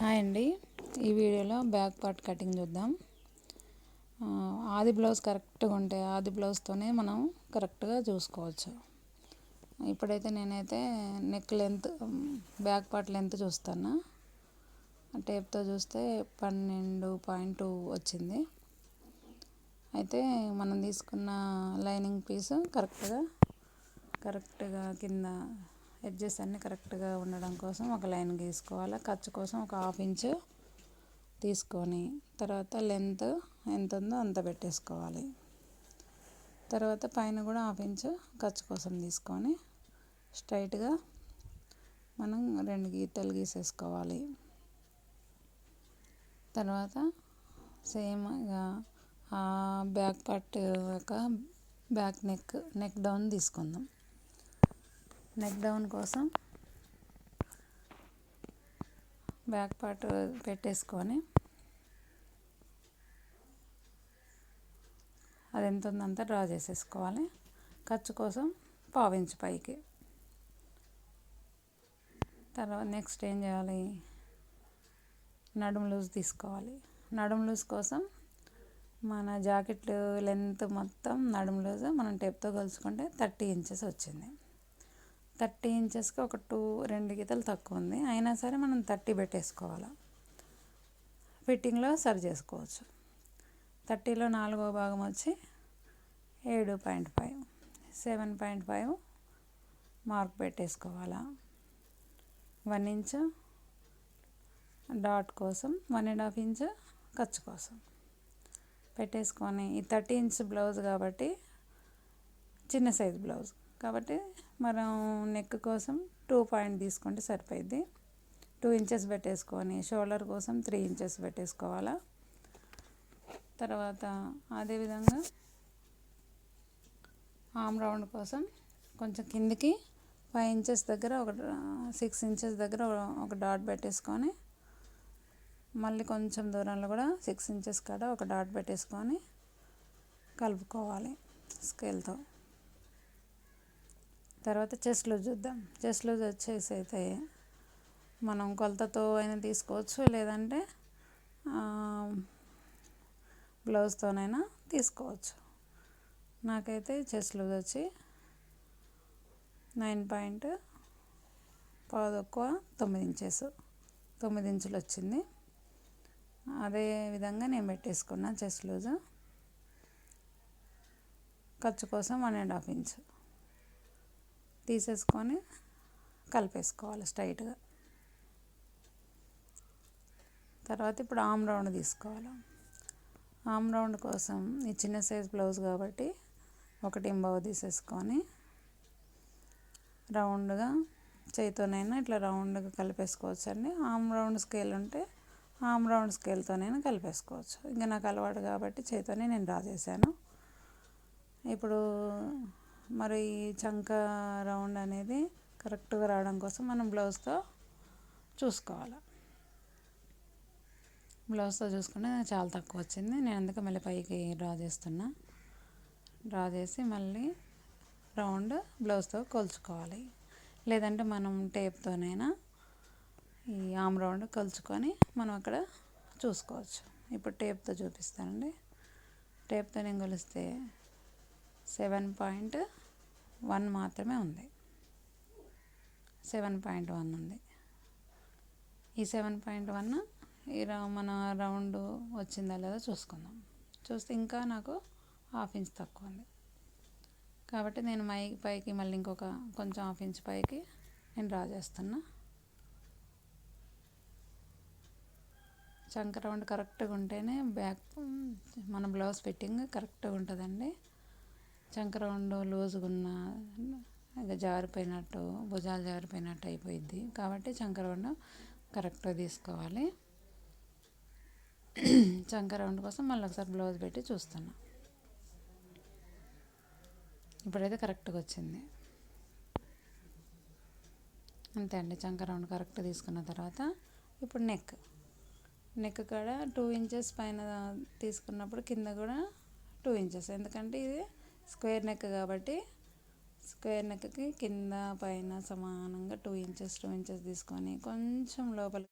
Hi అండి. ఈ వీడియోలో బ్యాక్ పార్ట్ కటింగ్ చూద్దాం. ఆది బ్లౌజ్ కరెక్ట్గా ఉంటే ఆది బ్లౌజ్తోనే మనం కరెక్ట్గా చూసుకోవచ్చు. ఇప్పుడైతే నేనైతే neck length back part length చూస్తాను. టేప్తో చూస్తే పన్నెండు పాయింట్ వచ్చింది. అయితే మనం తీసుకున్న లైనింగ్ పీస్ కరెక్ట్గా కరెక్ట్గా కింద ఎడ్జెస్ అన్నీ కరెక్ట్గా ఉండడం కోసం ఒక లైన్ గీసుకోవాలి. ఖర్చు కోసం ఒక హాఫ్ ఇంచ్ తీసుకొని తర్వాత లెంత్ ఎంత ఉందో అంత పెట్టేసుకోవాలి. తర్వాత పైన కూడా హాఫ్ ఇంచ్ ఖర్చు కోసం తీసుకొని స్ట్రైట్గా మనం రెండు గీతలు గీసేసుకోవాలి. తర్వాత సేమ్ బ్యాక్ పార్ట్ యొక్క బ్యాక్ నెక్ నెక్ డౌన్ తీసుకుందాం. నెక్ డౌన్ కోసం బ్యాక్ పార్ట్ పెట్టేసుకొని అది ఎంత ఉందంతా డ్రా చేసేసుకోవాలి. ఖర్చు కోసం పావించు పైకి. తర్వాత నెక్స్ట్ ఏం చేయాలి? నడుము లూజ్ తీసుకోవాలి. నడుము లూజ్ కోసం మన జాకెట్ లెంత్ మొత్తం నడుము లూజ్ మనం టేప్తో కలుసుకుంటే థర్టీ ఇంచెస్ వచ్చింది. థర్టీ ఇంచెస్కి ఒక టూ రెండు గీతలు తక్కువ ఉంది. అయినా సరే మనం థర్టీ పెట్టేసుకోవాలి? ఫిట్టింగ్లో సరి చేసుకోవచ్చు. థర్టీలో నాలుగో భాగం వచ్చి ఏడు point five seven point five mark పెట్టేసుకోవాలా? One inch dot కోసం వన్ అండ్ హాఫ్ ఇంచ్ ఖర్చు కోసం పెట్టేసుకొని ఈ థర్టీ ఇంచ్ బ్లౌజ్ కాబట్టి చిన్న సైజ్ బ్లౌజ్. కాబట్టి మనం నెక్ కోసం టూ పాయింట్ తీసుకుంటే సరిపోయిద్ది. టూ ఇంచెస్ పెట్టేసుకొని షోల్డర్ కోసం త్రీ ఇంచెస్ పెట్టేసుకోవాలా. తర్వాత అదేవిధంగా ఆమ్ రౌండ్ కోసం కొంచెం కిందికి ఫైవ్ ఇంచెస్ దగ్గర ఒక సిక్స్ ఇంచెస్ దగ్గర ఒక డాట్ పెట్టేసుకొని మళ్ళీ కొంచెం దూరంలో కూడా సిక్స్ ఇంచెస్ కాడ ఒక డాట్ పెట్టేసుకొని కలుపుకోవాలి స్కేల్తో తర్వాత చెస్ట్ లూజ్ చూద్దాం. చెస్ట్ లూజ్ వచ్చేసి అయితే మనం కొలతతో అయినా తీసుకోవచ్చు. లేదంటే బ్లౌజ్తోనైనా తీసుకోవచ్చు. నాకైతే చెస్ట్ లూజ్ వచ్చి నైన్ పాయింట్ పాదొక్కువ తొమ్మిది ఇంచెస్. తొమ్మిది ఇంచులు వచ్చింది. అదే విధంగా నేను పెట్టేసుకున్నా చెస్ట్ లూజ్. ఖర్చు కోసం వన్ అండ్ హాఫ్ ఇంచు. తీసేసుకొని కలిపేసుకోవాలి స్ట్రైట్గా. తర్వాత ఇప్పుడు ఆమ్ రౌండ్ తీసుకోవాలి. ఆమ్ రౌండ్ కోసం ఈ చిన్న సైజ్ బ్లౌజ్ కాబట్టి ఒకటి ఇంబవ తీసేసుకొని రౌండ్గా చేయితోనైనా ఇట్లా రౌండ్గా కలిపేసుకోవచ్చు అండి ఆమ్ రౌండ్ స్కేల్ ఉంటే ఆమ్ రౌండ్ స్కేల్తోనైనా కలిపేసుకోవచ్చు. ఇంకా నాకు అలవాటు కాబట్టి చేతోనే నేను డ్రా చేశాను ఇప్పుడు మరి చంక రౌండ్ అనేది కరెక్ట్గా రావడం కోసం మనం బ్లౌజ్తో చూసుకోవాలి. బ్లౌజ్తో చూసుకుంటే చాలా తక్కువ వచ్చింది. నేను అందుకే మళ్ళీ పైకి డ్రా చేస్తున్నా. డ్రా చేసి మళ్ళీ రౌండ్ బ్లౌజ్తో కొలుచుకోవాలి. లేదంటే మనం టేప్తోనైనా ఈ ఆమ్ రౌండ్ కొలుచుకొని మనం అక్కడ చూసుకోవచ్చు. ఇప్పుడు టేప్తో చూపిస్తానండి. టేప్తో నేను కొలిస్తే సెవెన్ పాయింట్ వన్ మాత్రమే ఉంది. సెవెన్ పాయింట్ వన్ ఉంది. ఈ సెవెన్ పాయింట్ వన్ ఈ మన రౌండ్ వచ్చిందా లేదా చూసుకుందాం. చూస్తే ఇంకా నాకు హాఫ్ ఇంచ్ తక్కువ ఉంది. కాబట్టి నేను మై పైకి మళ్ళీ ఇంకొక కొంచెం హాఫ్ ఇంచ్ పైకి నేను డ్రా చేస్తున్నా. చంక రౌండ్ కరెక్ట్గా ఉంటేనే బ్యాక్ మన బ్లౌజ్ ఫిట్టింగ్ కరెక్ట్గా ఉంటుందండి. చంక రౌండ్ లూజ్గా ఉన్న ఇంకా జారిపోయినట్టు భుజాలు జారిపోయినట్టు అయిపోయింది కాబట్టి చంక కరెక్ట్గా తీసుకోవాలి. చంక కోసం మళ్ళీ ఒకసారి బ్లౌజ్ పెట్టి చూస్తున్నా. ఇప్పుడైతే కరెక్ట్గా వచ్చింది. అంతే అండి చంక రౌండ్ కరెక్ట్ తీసుకున్న తర్వాత ఇప్పుడు నెక్. నెక్ కూడా టూ ఇంచెస్ పైన తీసుకున్నప్పుడు కింద కూడా టూ ఇంచెస్. ఎందుకంటే ఇది స్క్వేర్ నెక్ కాబట్టి స్క్వేర్ నెక్కి కింద పైన సమానంగా టూ ఇంచెస్ టూ ఇంచెస్ తీసుకొని కొంచెం లోపల